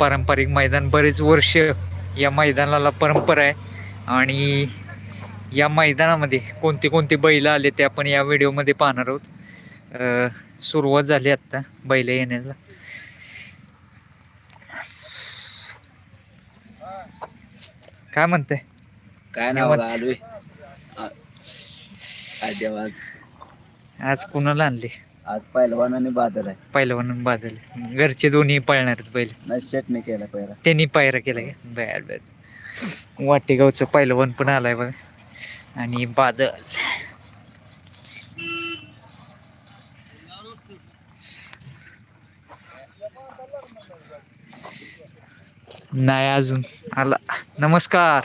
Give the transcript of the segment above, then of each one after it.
पारंपरिक मैदान बरेच वर्ष या मैदानाला परंपरा आहे. आणि या मैदानामध्ये कोणते कोणते बैल आले ते आपण या व्हिडिओमध्ये पाहणार आहोत. सुरुवात झाली आत्ता बैल येण्याला. काय म्हणते काय नाव आज कुणाला आणले? आज पहिलवान आणि बादल आहे. पहिलवान बादल. घरचे दोन्ही पळणार आहेत बैल. ना शेटने केला पहिला. त्यांनी पायरा केला का? बर बर. वाटेगावचं पहिलवान पण आलाय बघा. आणि बादल. नाही अजून आला. नमस्कार.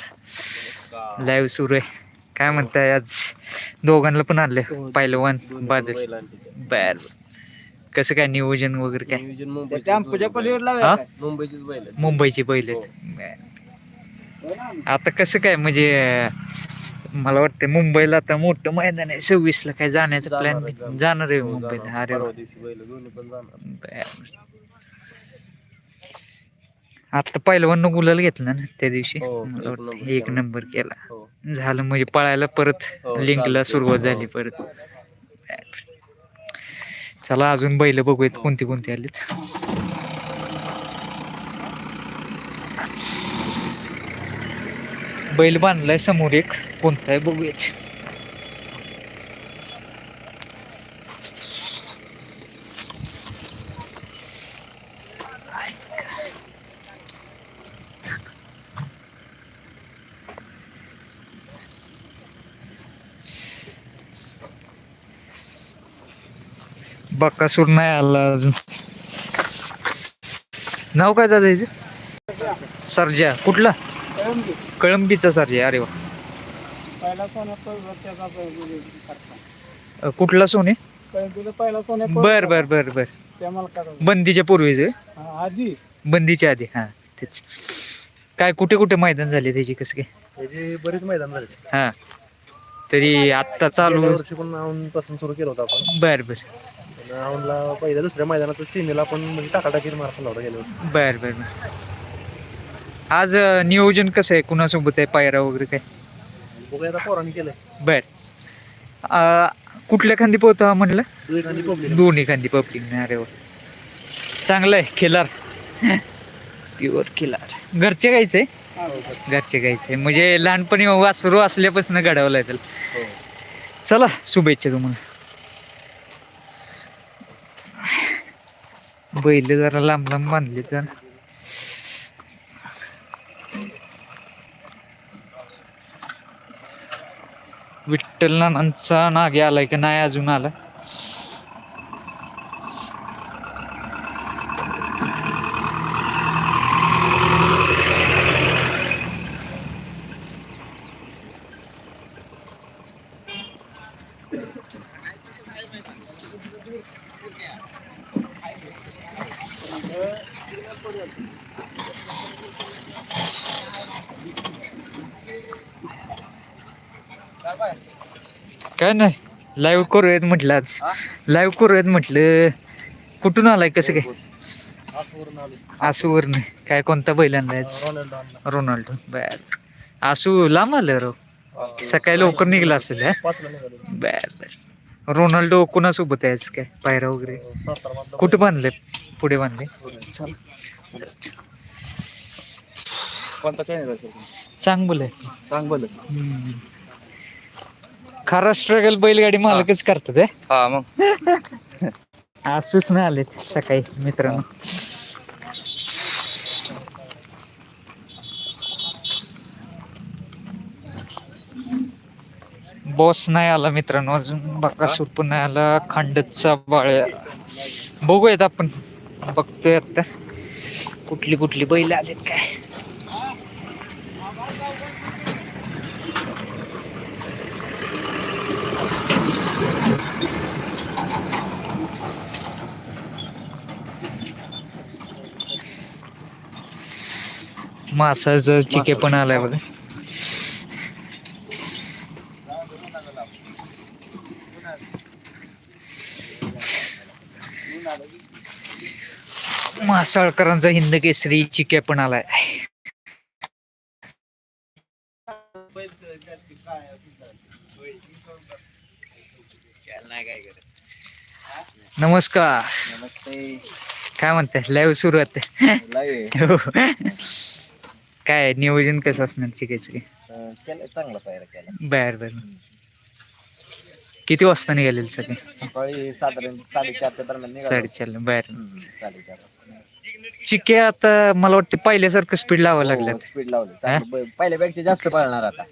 लाईव्ह सुरू आहे. काय म्हणताय आज दोघांना पण आणले पहिलवान बादल बर बर कसं काय नियोजन वगैरे काय हा? मुंबईचीच बैल आहेत. मुंबईची बैल आहेत बर. आता कसं काय म्हणजे अं, मला वाटतं मुंबईला आता मोठं मैदान आहे सव्वीस ला काय जाण्याचा जाणार प्लॅन आहे, जाणार. जाणार आहे हो, मुंबईला. अरे वा. परवा दिवशी बैल दोन्ही पण जाणार. बर. आता पहिलवान गुलाल घेतला ना त्या दिवशी हो, मला एक वाटतं नंबर एक केला. नंबर केला हो. झालं म्हणजे पळायला परत हो, लिंकला चालतंय. सुरुवात हो. झाली परत चला अजून बैल बघूयात कोणती कोणती आलीत बैल बांधलाय समोर एक कोणता आहे बघूयात बक्कासूर नाही आला अजून. नाव काय दादा याचं? सर्जा. कुठला? कळंबीचा सर्जा. अरे वा. कुठला सोने? बर बर बर बर. बंदीच्या पूर्वीच आधी. बंदीच्या आधी. हा तेच. काय कुठे कुठे मैदान झाले त्याची? कसं काय? त्याचे बरेच मैदान झाले. हा. तरी आत्ता चालू. पासून सुरू केलं होतं आपण. बर बर. औंधला पहिल्या दुसऱ्या मैदानात सीमेला आपण म्हणजे टाकाटाकीत मारता लावला वर्षी. बर बर बर. आज अ, नियोजन कसं आहे? कुणासोबत आहे? पायरा वगैरे काय? बघूया आता पोरांनी केलंय. बर. अ, कुठल्या खांदी पोहतो हा म्हटलं? तू एखादी पब्लिक दोन्ही खांदी पब्लिक अरे वा. चांगलं आहे. खिलार. प्युअर खिलार. घरचे गायचं? आहे घरचे गायचं. आहे म्हणजे लहानपणी वासरू असल्यापासून घडवलं आहे त्याला चला शुभेच्छा तुम्हाला. बैल जरा लांब लांब बांधले तर. विठ्ठल नानांचा नागे आलाय का? नाही अजून आला. काय नाही लाईव्ह करूयात म्हटलं आज. लाईव्ह करूयात म्हटलं. कुठून आलाय कसं काय? आसूवर नाही काय कोणता बैल आणलाय रोनाल्डो बर. आसू लांब आलं रो सकाळी लवकर निघला असेल बर बर. रोनाल्डो कोणासोबत आहे आज काय? पायरा वगैरे? कुठं बांधले पुढे बांधले चल कोणता चॅनल सांग बोल सांग बोल खरा स्ट्रगल बैलगाडी मालकच करतात हे. हा मग. आसूच नाही आलेत सकाळी मित्रांनो. बॉस नाही आला मित्रांनो. अजून बकासूर पण नाही आला. खांडचा बाळ्या. बघूयात आपण. बघतोय आता. कुठली कुठली बैल आलेत काय? मासाचं चिके पण आलाय बघा. मासाळकरांचा हिंद केसरी चिके पण आलाय. नमस्कार. नमस्ते. काय म्हणताय लाईव्ह सुरू आहे हो. काय नियोजन कसं असणार केला बर बर. किती वाजता निघालेल सगळे सकाळी साधारण साडेचारच्या दरम्यान निघालो. बर हम्म, साडेचार चिके आता मला वाटतं पहिल्यासारखं स्पीड लावावं लागलं स्पीड लावली चांगलं पहिल्यापेक्षा जास्त पळणार आता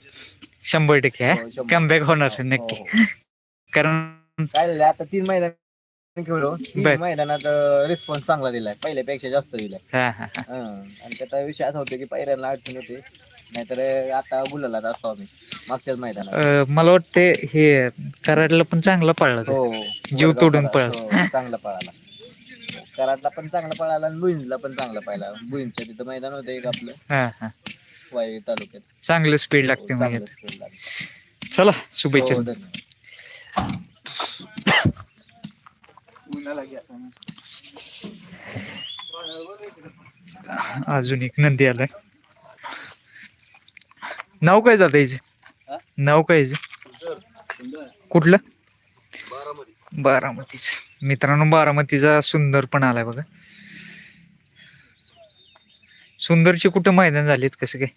शंभर टक्के हो, शंभर. कमबॅक होणार हो, नक्की हो, हो. कारण काय झालं आता तीन मैदान खेळलो तीन बर. मैदानात रिस्पॉन्स चांगला दिलाय पहिल्यापेक्षा जास्त दिलाय हा हा हा. हं. आणि त्याचा विषय असा होतो की पहिल्यांदा अडचण होते नाहीतर आता गुलालात असतो आम्ही मागच्याच मैदानात अं, मला वाटते हे कराडला पण चांगला पडला तो. हो जीव तोडून. पळाला. हो, चांगला पळाला कराडला पण चांगला पळाला आणि बुईंजला पण चांगला पळाला बुईंजच्या तिथं मैदान होतं एक आपलं हा हा वाई तालुक्यात चांगलं स्पीड लागते म्हणजे चांगलं speed लागलं. चला शुभेच्छा हो, धन्यवाद. अजून एक नंदी आलाय नाव काय जात हा? नाव काय याचं? कुठलं? बारामतीच. मित्रांनो बारामतीचा सुंदर पण आलाय बघा. सुंदरचे कुठं मैदान झालेत कसं काय?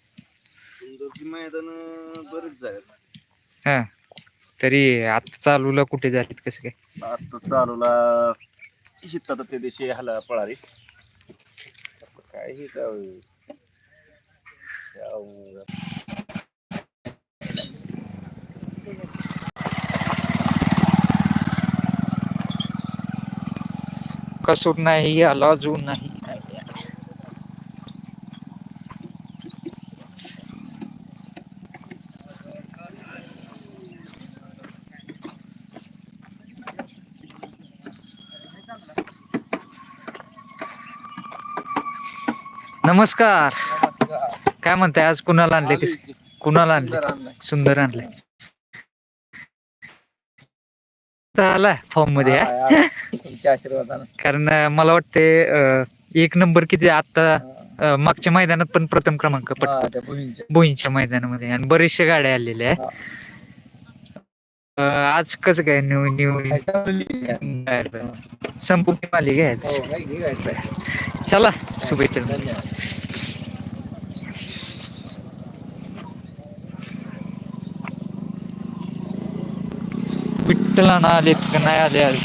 सुंदरची मैदान बरेच झाले हा. तरी आता चालूला कुठे झालेत कसं काय? आता चालूला शिकतात ते दिवशी हाला पळाली. काय हे काय कसूर नाही आला अजून नाही. नमस्कार. काय म्हणताय आज कुणाला आणले कुणाला आणले सुंदर आणले आला फॉर्ममध्ये हा? हा, हा. तुमच्या आशीर्वादानं कारण अं, मला वाटते अं, एक नंबर किती आता अं, मागच्या मैदानात पण प्रथम क्रमांक पट हा, त्या. बोईंच्या मैदानामध्ये आणि बरेचशा गाड्या आलेल्या आहे अं, आज कसं काय न्यू न्यू काय. संपूर्ण मालिका आहे आज. हो, काय घे काय. चला शुभेच्छा धन्यवाद विठ्ठलाना आलेत का? नाही आले आज.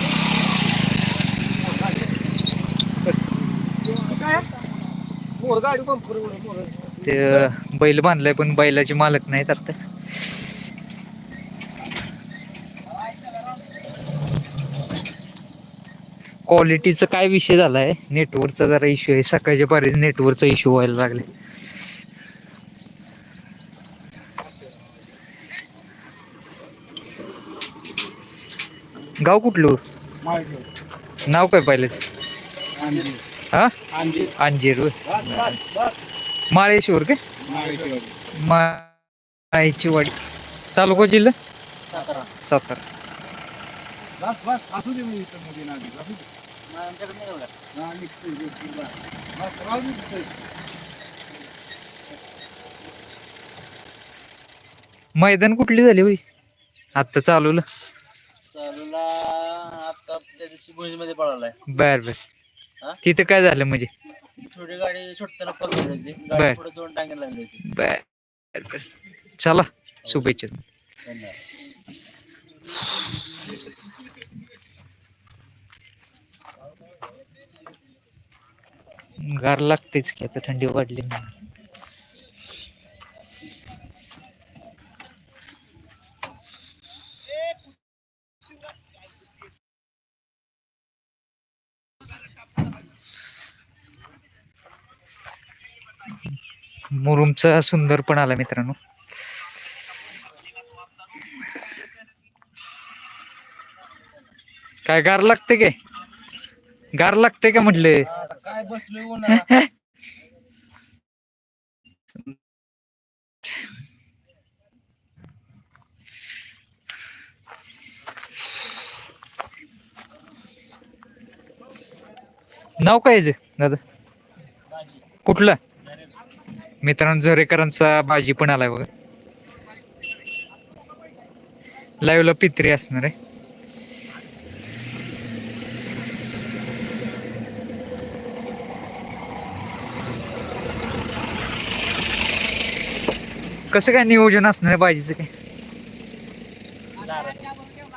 ते बैल बांधलाय पण बैलाचे मालक नाहीत आता. क्वालिटीचा काय विषय झालाय? नेटवर्कचा जरा इश्यू आहे. सकाळच्या बरेच नेटवर्कचा इश्यू व्हायला लागले. गाव कुठलं? नाव काय पाहिलंच? हा? अंजीर. माळेश्वर काय माळेची वाडी तालुका जिल्हा? सातारा. सातारा. बस बस. असू दे मी इथं मध्ये नादी. असू दे. नाही, आमच्याकडे नाही एवढा. हा, निघतोय, निघतोय, बस. बस, राहू दे तिथं. मैदान कुठली झाली होई आता चालवलं. चालूला आता त्या दिवशी मध्ये पळालाय. बर बर. हा? तिथं काय झालं म्हणजे? छोटी गाडी छोटताना पकडली होती. बर. गाडी पुढे दोन टांगे लागले होते. बर बर. चला शुभेच्छा. धन्यवाद. गार लागतेच की आता थंडी वाढली म्हणून. मुरुमचा सुंदर पण आला मित्रांनो. काय गार लागते काय? गार लागते का म्हटले? काय नाव काय दादा? कुठलं? मित्रांनो झरेकरांचा भाजी पण आलाय बघा. लाईव्हला पित्री असणार आहे. कसं काय नियोजन असणार आहे भाजीचं काय?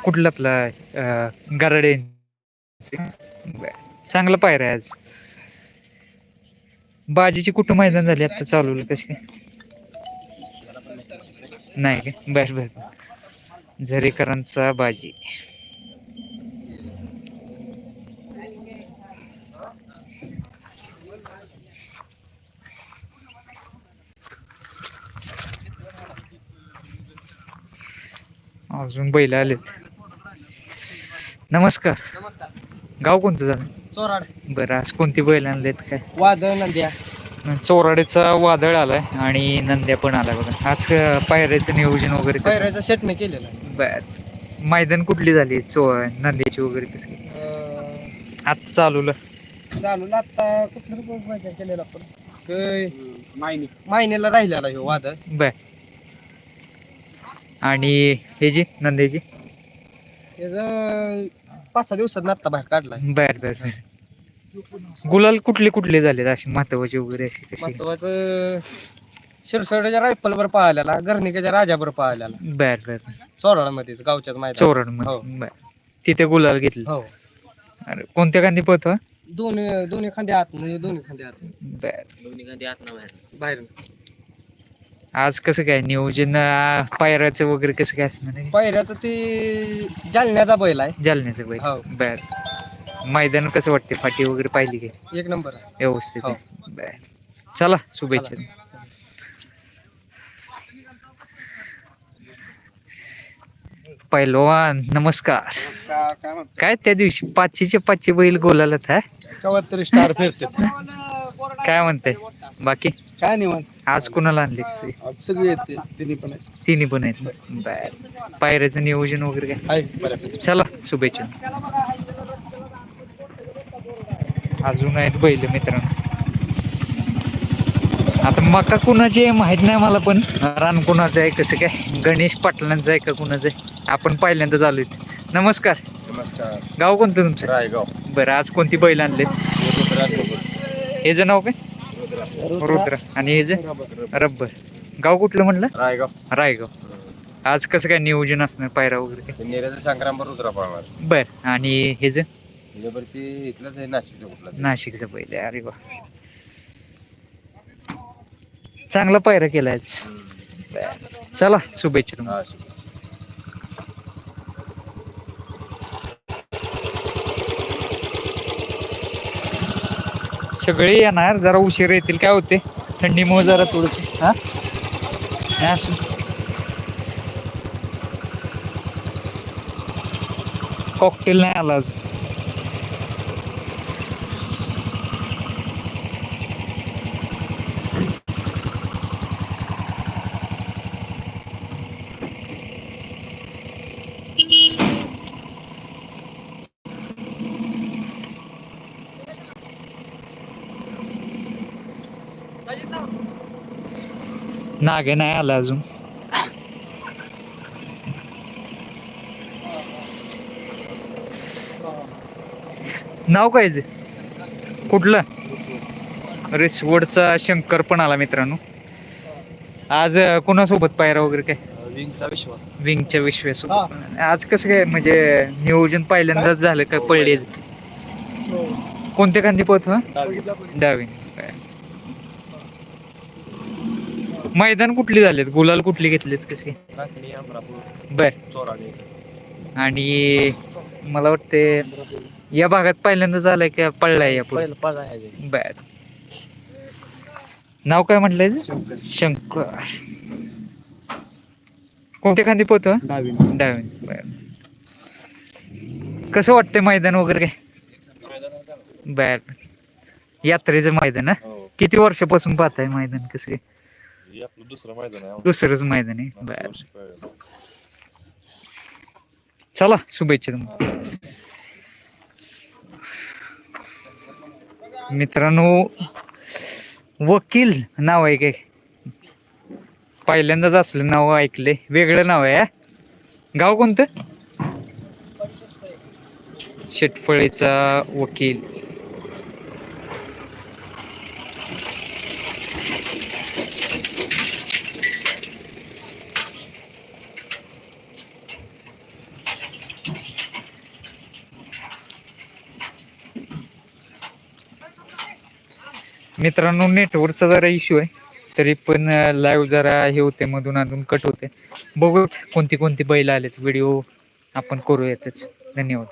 कुठलं आपलं गरडे चांगलं पायऱ्या आहे आज. बाजीची कुठं मैदान झाली आता? चालू कशी काय? नाही काय बर बर बर. झरेकरांचा बाजी. अजून बैल आलेत. नमस्कार. नमस्कार. गाव कोणतं झालं? चोराड. बरं आज कोणती बैल आणलेत काय? वादळ नंद्या. चोराडेचा वादळ आलाय आणि नंद्या पण आलाय बघा. आज पायऱ्याचं नियोजन वगैरे कसं? पैराचा सेटने केलेला आहे. बर. मैदान कुठली झाली? चो नंद्याची वगैरे कसं अं, आता चालूला. चालू आता कुठलं रुपये मैदान केलेलं आपण. मायनी. मायनेला राहिलेला ह्यो वादळ. बर. आणि हे जी नंद्याची? त्याचं पाच सहा दिवसात आत्ता बाहेर काढलाय. बर बर बर. गुलाल कुठले कुठले झाले असे महत्त्वाचे वगैरे असे कसे? महत्वाचं शिरसोड्याच्या रायफल वर पाहिलेला गर्णिकेच्या राजावर पाहिलेला. बर बर चोराडमध्येच गावच्याच मैदान चोरड हो. मध्ये बर. तिथे गुलाल घेतलं. हो. अरे कोणत्या गांधी पळतो? दोन्ही दोन्ही खांदे आत म्हणजे दोन्ही खांदे आत बर. दोन्ही खांदे आत ना बाहेर. बाहेर आज कसं काय नियोजन पायऱ्याचं वगैरे कसं काय असणार आहे? पहिल्याचं ते जालन्याचा बैल आहे. जालन्याचं बैल. हो. बर. मैदान कसं वाटते फाटी वगैरे पाहिली काय? एक नंबर आहे. व्यवस्थित हो. आहे? बर. चला शुभेच्छा. पहिलवान नमस्कार. काय म्हणतो काय त्या दिवशी पाचशेचे पाचशे बैल गोलालाच आहे कवत तरी स्टार फिरते काय म्हणते बाकी? काय निवांत? आज कुणाला आणले? आज सगळे येते तिन्ही पण आहे तिन्ही पण आहेत. बर. पायऱ्याचं नियोजन वगैरे काय? आहे बऱ्यापैकी चला शुभेच्छा. अजून आहेत बैल मित्रांनो. आता मका कुणाची आहे माहीत नाही मला पण. रान कुणाचं आहे कसं काय? गणेश पाटलांचं आहे का कुणाचं आहे? आपण पहिल्यांदा चालू नमस्कार. नमस्कार. गाव कोणतं तुमचं? रायगाव. बरं आज कोणती बैल आणले हे जे नाव काय? रुद्र आणि हे जे रब्बर. गाव कुठलं म्हणलं रायगाव. रायगाव. आज कसं काय नियोजन असणार पायरा वगैरे नेरेंद्र संग्राम रुद्रा बर. आणि हे जे? इथलंच आहे नाशिकचं कुठलं नाशिकचं पहिले. अरे वा. चांगला पायरा केलाय. चला शुभेच्छा तुम्हाला. सगळे येणार जरा उशीर येतील. काय होते? थंडीमुळे जरा थोडंसं हां? नाही असू. कॉकटेल नाही आला अजून. नागे नाही आला अजून. नाव काय जे? कुठलं? रिसवडचा शंकर पण आला मित्रांनो. आज कोणासोबत पायरा वगैरे काय? विंगचा विश्व. विंगच्या विश्वासोबत. आज कसं काय म्हणजे नियोजन पहिल्यांदाच झालं काय पडले कोणत्या कांदी पत डावी. मैदान कुठली झालेत? गुलाल कुठली घेतलेत कसे बर. आणि मला वाटते या भागात पहिल्यांदा झालंय का पडलाय या पुढे? बर. नाव काय म्हटलंय? शंकर. कोणत्या खांदी पोत? डावी. डावी. बर. कसं वाटतंय मैदान वगैरे? काय बर. यात्रेचं मैदान हा? हो. किती वर्षापासून पाहताय मैदान कसं? काय हे आपलं दुसरं मैदान आहे. दुसरंच मैदान आहे. बर. चला शुभेच्छा तुम्हाला. मित्रांनो वकील नाव आहे काय? पहिल्यांदाच असलं नाव ऐकले वेगळं नाव आहे? गाव कोणतं? शेटफळेचा वकील. मित्रांनो नेटवर्कचा जरा इश्यू आहे. तरी पण लाईव्ह जरा हे होते मधून अधून कट होते. बघू कोणती कोणती बैल आलेत. व्हिडिओ आपण करूयातच. धन्यवाद.